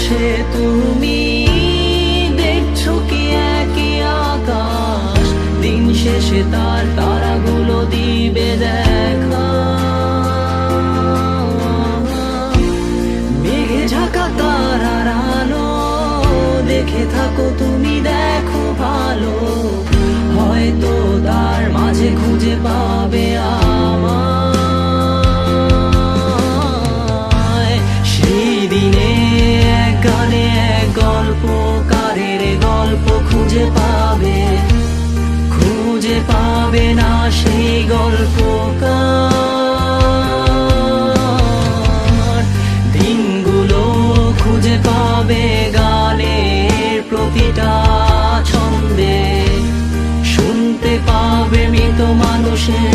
বসে তুমি দেখছ দিন শেষে তার তারাগুলো দিবে দেখা। থাকো তুমি দেখো ভালো। হয়তো তার মাঝে খুঁজে পাবে আমায় গল্পকার দিনগুলো খুঁজে পাবে গানের প্রতিটা ছন্দে। শুনতে পাবে মৃত মানুষের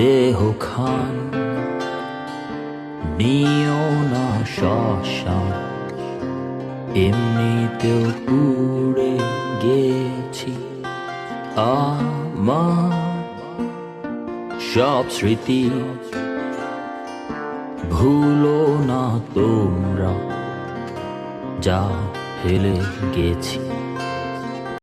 দেহ খান, নিও না শ্মশান এমনিতেও পুড়ে গেছি। আমার সব স্মৃতি ভুলো না তোমরা, যা ফেলে গেছি।